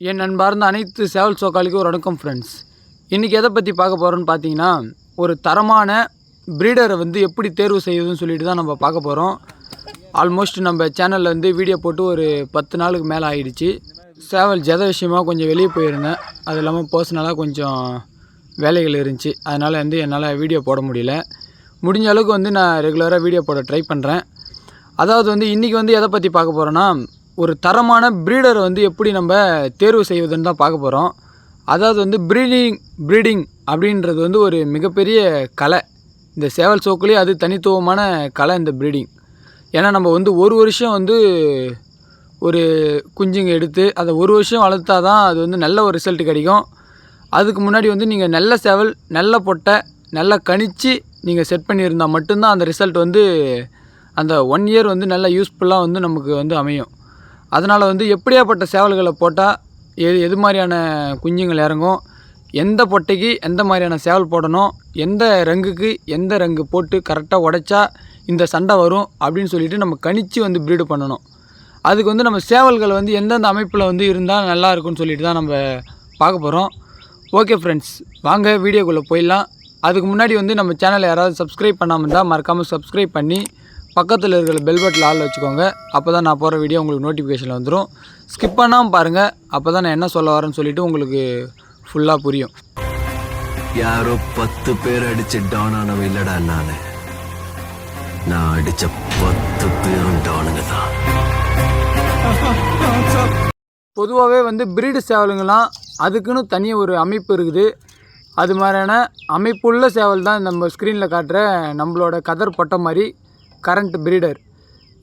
என் நண்பார்ந்த அனைத்து சேவல் சோக்காளிக்கும் ஒரு வணக்கம் ஃப்ரெண்ட்ஸ் இன்றைக்கி எதை பற்றி பார்க்க போகிறோன்னு பார்த்தீங்கன்னா ஒரு தரமான ப்ரீடரை வந்து எப்படி தேர்வு செய்யுதுன்னு சொல்லிட்டு தான் நம்ம பார்க்க போகிறோம் ஆல்மோஸ்ட் நம்ம சேனலில் வந்து வீடியோ போட்டு ஒரு பத்து நாளுக்கு மேலே ஆகிடுச்சு சேவல் ஜத விஷயமாக கொஞ்சம் வெளியே போயிருந்தேன். அது இல்லாமல் பர்சனலாக கொஞ்சம் வேலைகள் இருந்துச்சு. அதனால் வந்து என்னால் வீடியோ போட முடியல. முடிஞ்ச அளவுக்கு வந்து நான் ரெகுலராக வீடியோ போட ட்ரை பண்ணுறேன் அதாவது வந்து இன்றைக்கி வந்து எதை பற்றி பார்க்க போகிறோன்னா ஒரு தரமான ப்ரீடரை வந்து எப்படி நம்ம தேர்வு செய்வதுன்னு தான் பார்க்க போகிறோம் அதாவது வந்து ப்ரீடிங் ப்ரீடிங் அப்படின்றது வந்து ஒரு மிகப்பெரிய கலை. இந்த சேவல் சோக்குலேயே அது தனித்துவமான கலை இந்த ப்ரீடிங் ஏன்னா நம்ம வந்து ஒரு வருஷம் வந்து ஒரு குஞ்சுங்க எடுத்து அதை ஒரு வருஷம் வளர்த்தா தான் அது வந்து நல்ல ஒரு ரிசல்ட் கிடைக்கும். அதுக்கு முன்னாடி வந்து நீங்கள் நல்ல சேவல் நல்ல பொட்டை நல்லா கணித்து நீங்கள் செட் பண்ணியிருந்தால் மட்டும்தான் அந்த ரிசல்ட் வந்து அந்த ஒன் இயர் வந்து நல்லா யூஸ்ஃபுல்லாக வந்து நமக்கு வந்து அமையும். அதனால் வந்து எப்படியாப்பட்ட சேவல்களை போட்டால் எது எது மாதிரியான குஞ்சுங்கள் இறங்கும் எந்த பொட்டைக்கு எந்த மாதிரியான சேவல் போடணும் எந்த ரங்குக்கு எந்த ரங்கு போட்டு கரெக்டாக உடைச்சா இந்த சண்டை வரும் அப்படின்னு சொல்லிட்டு நம்ம கணிச்சு வந்து ப்ரீடு பண்ணணும். அதுக்கு வந்து நம்ம சேவல்கள் வந்து எந்தெந்த அமைப்பில் வந்து இருந்தால் நல்லா இருக்கும்னு சொல்லிட்டு தான் நம்ம பார்க்க போகிறோம் ஓகே ஃப்ரெண்ட்ஸ் வாங்க வீடியோக்குள்ளே போயிடலாம். அதுக்கு முன்னாடி வந்து நம்ம சேனலை யாராவது சப்ஸ்கிரைப் பண்ணாமல் இருந்தால் மறக்காமல் சப்ஸ்கிரைப் பண்ணி பக்கத்தில் இருக்கிற பெல் பட்டில் ஆள் வச்சுக்கோங்க. அப்போ தான் நான் போகிற வீடியோ உங்களுக்கு நோட்டிஃபிகேஷனில் வந்துடும் ஸ்கிப் பண்ணாமல் பாருங்கள் அப்போ தான் நான் என்ன சொல்ல வரேன்னு சொல்லிட்டு உங்களுக்கு ஃபுல்லாக புரியும். யாரோ பத்து பேர் அடிச்சு டவுன் ஆனவ இல்லடா நானு. நான் அடிச்ச பத்து பேரும் டவுனுங்க தான். பொதுவாகவே வந்து பிரீடு சேவலுங்கெல்லாம் அதுக்குன்னு தனியாக ஒரு அமைப்பு இருக்குது. அது மாதிரியான அமைப்புள்ள சேவல் தான் நம்ம ஸ்க்ரீனில் காட்டுற நம்மளோட கதர் பட்டை மாதிரி கரண்ட் பிரீடர்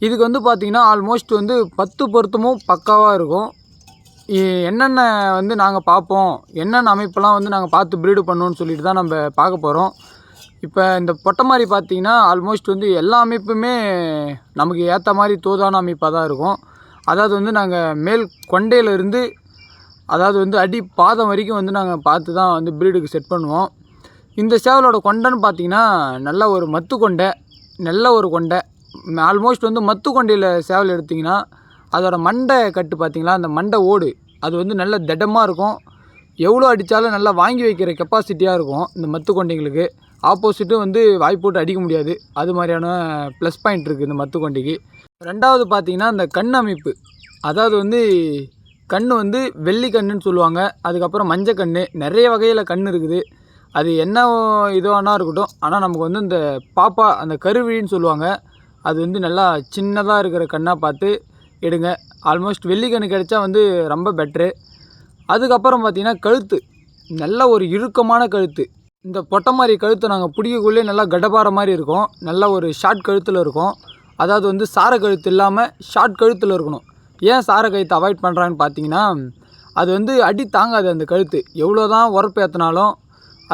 இதுக்கு வந்து பார்த்திங்கன்னா ஆல்மோஸ்ட் வந்து பத்து பொருத்தமும் பக்காவாக இருக்கும். என்னென்ன வந்து நாங்கள் பார்ப்போம் என்னென்ன அமைப்பெல்லாம் வந்து நாங்கள் பார்த்து ப்ரீடு பண்ணோன்னு சொல்லிட்டு தான் நம்ம பார்க்க போகிறோம் இப்போ இந்த பொட்டை மாதிரி பார்த்திங்கன்னா ஆல்மோஸ்ட் வந்து எல்லா அமைப்புமே நமக்கு ஏற்ற மாதிரி தோதான அமைப்பாக தான் இருக்கும். அதாவது வந்து நாங்கள் மேல் கொண்டையிலேருந்து அதாவது வந்து அடி பாதம் வரைக்கும் வந்து நாங்கள் பார்த்து தான் வந்து ப்ரீடுக்கு செட் பண்ணுவோம். இந்த சேவலோட கொண்டைன்னு பார்த்தீங்கன்னா நல்ல ஒரு மத்து கொண்டை. நல்ல ஒரு கொண்டை. ஆல்மோஸ்ட் வந்து மத்து கொண்டையில் சேவல் எடுத்திங்கன்னா அதோட மண்டை கட்டு பார்த்திங்களா அந்த மண்டை ஓடு. அது வந்து நல்ல திடமாக இருக்கும். எவ்வளோ அடித்தாலும் நல்லா வாங்கி வைக்கிற கெப்பாசிட்டியாக இருக்கும் இந்த மத்து கொண்டைங்களுக்கு ஆப்போசிட்டும் வந்து வாய் போட்டு அடிக்க முடியாது. அது மாதிரியான ப்ளஸ் பாயிண்ட் இருக்குது இந்த மத்து கொண்டைக்கு. ரெண்டாவது பார்த்தீங்கன்னா இந்த கண் அமைப்பு. அதாவது வந்து கண் வந்து வெள்ளி கண்ணுன்னு சொல்லுவாங்க. அதுக்கப்புறம் மஞ்சள் கண் நிறைய வகையில் கண் இருக்குது. அது என்ன இதுவானா இருக்கட்டும். ஆனால் நமக்கு வந்து இந்த பாப்பா அந்த கருவிழின்னு சொல்லுவாங்க. அது வந்து நல்லா சின்னதாக இருக்கிற கண்ணாக பார்த்து எடுங்க. ஆல்மோஸ்ட் வெள்ளி கிடச்சா கிடைச்சா வந்து ரொம்ப பெட்ரு அதுக்கப்புறம் பார்த்தீங்கன்னா கழுத்து. நல்ல ஒரு இறுக்கமான கழுத்து. இந்த பொட்டை மாதிரி கழுத்தை நாங்கள் பிடிக்கக்குள்ளே நல்லா கடபார மாதிரி இருக்கும். நல்ல ஒரு ஷார்ட் கழுத்தில் இருக்கும். அதாவது வந்து சார கழுத்து இல்லாமல் ஷார்ட் கழுத்தில் இருக்கணும். ஏன் சார கழுத்தை அவாய்ட் பண்ணுறான்னு பார்த்தீங்கன்னா அது வந்து அடி தாங்காது அந்த கழுத்து. எவ்வளோ தான் உரப்பேற்றினாலும்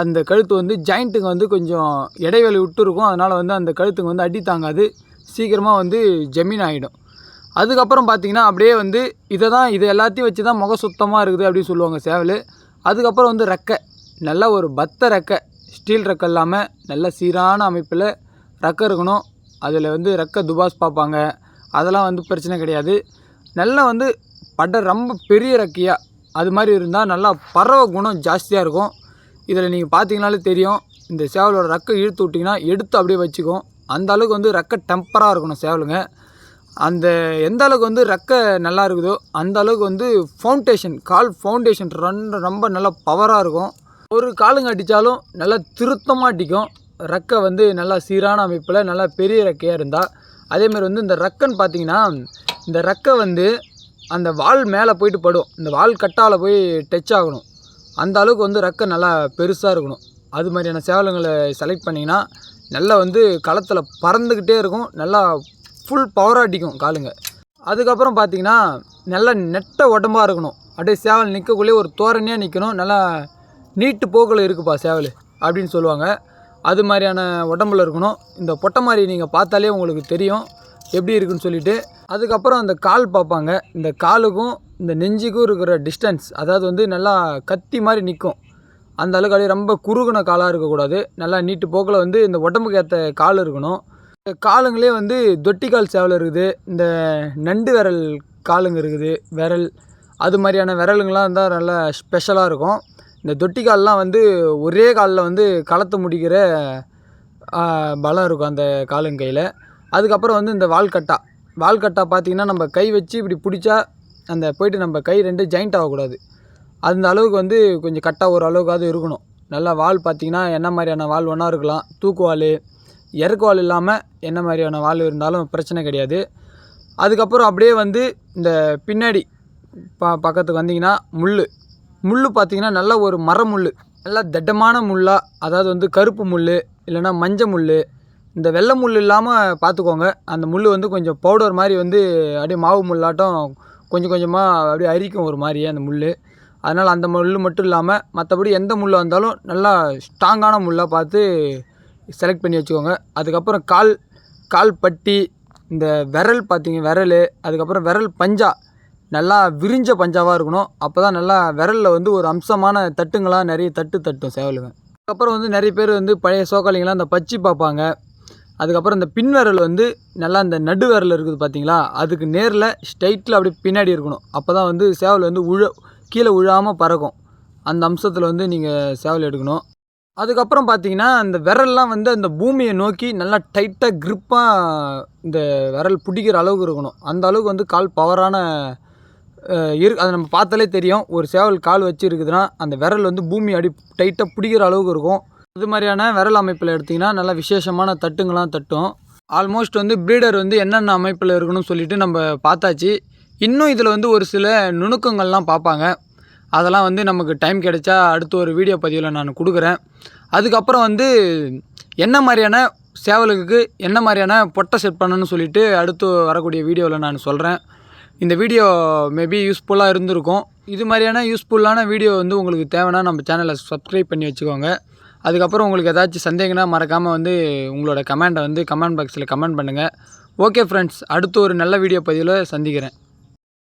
அந்த கழுத்து வந்து ஜாயிண்ட்டுங்க வந்து கொஞ்சம் இடைவெளி விட்டுருக்கும். அதனால் வந்து அந்த கழுத்துங்க வந்து அடி தாங்காது. சீக்கிரமாக வந்து ஜமீன் ஆகிடும் அதுக்கப்புறம் பார்த்தீங்கன்னா அப்படியே வந்து இதை தான் இது எல்லாத்தையும் வச்சு தான் முக சுத்தமாக இருக்குது அப்படின்னு சொல்லுவாங்க சேவல். அதுக்கப்புறம் வந்து ரெக்கை. நல்ல ஒரு பத்த ரெக்கை. ஸ்டீல் ரெக்கை இல்லாமல் நல்ல சீரான அமைப்பில் ரெக்கை இருக்கணும். அதில் வந்து ரெக்கை துபாஸ் பார்ப்பாங்க. அதெல்லாம் வந்து பிரச்சனை கிடையாது. நல்லா வந்து பட ரொம்ப பெரிய ரெக்கையாக அது மாதிரி இருந்தால் நல்லா பறவை குணம் ஜாஸ்தியாக இருக்கும். இதில் நீங்கள் பார்த்தீங்கனாலே தெரியும் இந்த சேவலோட ரெக்கை இழுத்து விட்டிங்கன்னா எடுத்து அப்படியே வச்சுக்கும் அந்த அளவுக்கு வந்து ரெக்கை டெம்பராக இருக்கணும் சேவலுங்க. அந்த எந்த அளவுக்கு வந்து ரெக்கை நல்லா இருக்குதோ அந்த அளவுக்கு வந்து ஃபவுண்டேஷன் கால் ஃபவுண்டேஷன் ரொம்ப ரொம்ப நல்லா பவராக இருக்கும். ஒரு காலுங்க அடித்தாலும் நல்லா திருத்தமாக அடிக்கும். ரெக்கை வந்து நல்லா சீரான அமைப்பில் நல்லா பெரிய ரெக்கையாக இருந்தால் அதேமாதிரி வந்து இந்த ரக்கன்னு பார்த்தீங்கன்னா இந்த ரெக்கை வந்து அந்த வால் மேலே போயிட்டு படும். இந்த வால் கட்டால் போய் டச் ஆகணும். அந்த அளவுக்கு வந்து ரெக்கை நல்லா பெருசாக இருக்கணும். அது மாதிரியான சேவலுங்களை செலக்ட் பண்ணிங்கன்னா நல்லா வந்து களத்தில் பறந்துக்கிட்டே இருக்கும். நல்லா ஃபுல் பவராக அடிக்கும் காலுங்க. அதுக்கப்புறம் பார்த்தீங்கன்னா நல்லா நெட்ட உடம்பாக இருக்கணும். அப்படியே சேவல் நிற்கக்குள்ளே ஒரு தோரணையாக நிற்கணும் நல்லா நீட்டு போக்கில் இருக்குப்பா சேவல் அப்படின்னு சொல்லுவாங்க. அது மாதிரியான உடம்புல இருக்கணும். இந்த பொட்டை மாதிரி நீங்கள் பார்த்தாலே உங்களுக்கு தெரியும். எப்படி இருக்குன்னு சொல்லிட்டு அதுக்கப்புறம் அந்த கால் பார்ப்பாங்க. இந்த காலுக்கும் இந்த நெஞ்சுக்கும் இருக்கிற டிஸ்டன்ஸ் அதாவது வந்து நல்லா கத்தி மாதிரி நிற்கும் அந்த அளவுக்கு அப்படியே ரொம்ப குறுகுன காலாக இருக்கக்கூடாது. நல்லா நீட்டு போக்கில் வந்து இந்த உடம்புக்கு ஏற்ற கால் இருக்கணும். இந்த காலுங்களே வந்து தொட்டி கால் சேவல் இருக்குது. இந்த நண்டு விரல் காலுங்க இருக்குது. விரல் அது மாதிரியான விரலுங்களாம் இருந்தால் நல்லா ஸ்பெஷலாக இருக்கும். இந்த தொட்டி கால்லாம் வந்து ஒரே காலில் வந்து களத்தை முடிக்கிற பலம் இருக்கும் அந்த காலுங்க கையில். அதுக்கப்புறம் வந்து இந்த வால்கட்டா. வால்கட்டா பார்த்தீங்கன்னா நம்ம கை வச்சு இப்படி பிடிச்சா அந்த போயிட்டு நம்ம கை ரெண்டு ஜாயிண்ட் ஆகக்கூடாது. அந்த அளவுக்கு வந்து கொஞ்சம் கட்டாக ஒரு அளவுக்காவது இருக்கணும். நல்லா வால் பார்த்தீங்கன்னா என்ன மாதிரியான வால் ஒன்றா இருக்கலாம். தூக்கு வால் இறக்கு வால் இல்லாமல் என்ன மாதிரியான வால் இருந்தாலும் பிரச்சனை கிடையாது. அதுக்கப்புறம் அப்படியே வந்து இந்த பின்னாடி ப பக்கத்துக்கு வந்தீங்கன்னா முள் முள் பார்த்தீங்கன்னா நல்ல ஒரு மர முள் நல்லா திட்டமான முள்ளாக அதாவது வந்து கருப்பு முள் இல்லைன்னா மஞ்ச முள் இந்த வெள்ளை முள் இல்லாமல் பார்த்துக்கோங்க அந்த முள் வந்து கொஞ்சம் பவுடர் மாதிரி வந்து அப்படியே மாவு முள்ளாட்டம் கொஞ்சம் கொஞ்சமாக அப்படியே அரிக்கும் ஒரு மாதிரியே அந்த முள் அதனால் அந்த முள் மட்டும் இல்லாமல் மற்றபடி எந்த முள்ளாக வந்தாலும் நல்லா ஸ்ட்ராங்கான முள்ளாக பார்த்து செலக்ட் பண்ணி வச்சுக்கோங்க. அதுக்கப்புறம் கால் கால் பட்டி இந்த விரல் பார்த்தீங்க விரல் அதுக்கப்புறம் விரல் பஞ்சா நல்லா விரிஞ்ச பஞ்சாவாக இருக்கணும். அப்போ தான் நல்லா விரலில் வந்து ஒரு அம்சமான தட்டுங்களாக நிறைய தட்டு தட்டும் சேவலுங்க. அதுக்கப்புறம் வந்து நிறைய பேர் வந்து பழைய சோக்காளிங்களாம் அந்த பச்சி பார்ப்பாங்க. அதுக்கப்புறம் இந்த பின் விரல் வந்து நல்லா இந்த நடு விரல் இருக்குது பார்த்தீங்களா? அதுக்கு நேரில் ஸ்ட்ரைட்டில் அப்படியே பின்னாடி இருக்கணும். அப்போ தான் வந்து சேவல் வந்து உழ கீழே உழாமல் பறக்கும். அந்த அம்சத்தில் வந்து நீங்கள் சேவல் எடுக்கணும். அதுக்கப்புறம் பார்த்தீங்கன்னா அந்த விரல்லாம் வந்து அந்த பூமியை நோக்கி நல்லா டைட்டாக க்ரிப்பாக இந்த விரல் பிடிக்கிற அளவுக்கு இருக்கணும். அந்த அளவுக்கு வந்து கால் பவரான இரு அதை நம்ம பார்த்தாலே தெரியும். ஒரு சேவல் கால் வச்சுருக்குதுன்னா அந்த விரல் வந்து பூமி அடி டைட்டாக பிடிக்கிற அளவுக்கு இருக்கும். இது மாதிரியான விரல் அமைப்பில் எடுத்திங்கன்னா நல்லா விசேஷமான தட்டுங்களாம் தட்டும். ஆல்மோஸ்ட் வந்து ப்ரீடர் வந்து என்னென்ன அமைப்பில் இருக்கணும்னு சொல்லிட்டு நம்ம பார்த்தாச்சு. இன்னும் இதில் வந்து ஒரு சில நுணுக்கங்கள்லாம் பார்ப்பாங்க. அதெல்லாம் வந்து நமக்கு டைம் கிடைச்சா அடுத்து ஒரு வீடியோ பதிவில் நான் கொடுக்குறேன். அதுக்கப்புறம் வந்து என்ன மாதிரியான சேவலுக்கு என்ன மாதிரியான பொட்டை செட் பண்ணணும்னு சொல்லிட்டு அடுத்து வரக்கூடிய வீடியோவில் நான் சொல்கிறேன் இந்த வீடியோ மேபி யூஸ்ஃபுல்லாக இருந்திருக்கும். இது மாதிரியான யூஸ்ஃபுல்லான வீடியோ வந்து உங்களுக்கு தேவைன்னா நம்ம சேனலை சப்ஸ்கிரைப் பண்ணி வச்சுக்கோங்க. அதுக்கப்புறம் உங்களுக்கு ஏதாச்சும் சந்தேகம்னா மறக்காமல் வந்து உங்களோட கமெண்டை வந்து கமெண்ட் பாக்ஸில் கமெண்ட் பண்ணுங்கள் ஓகே ஃப்ரெண்ட்ஸ் அடுத்து ஒரு நல்ல வீடியோ பதிவில் சந்திக்கிறேன்.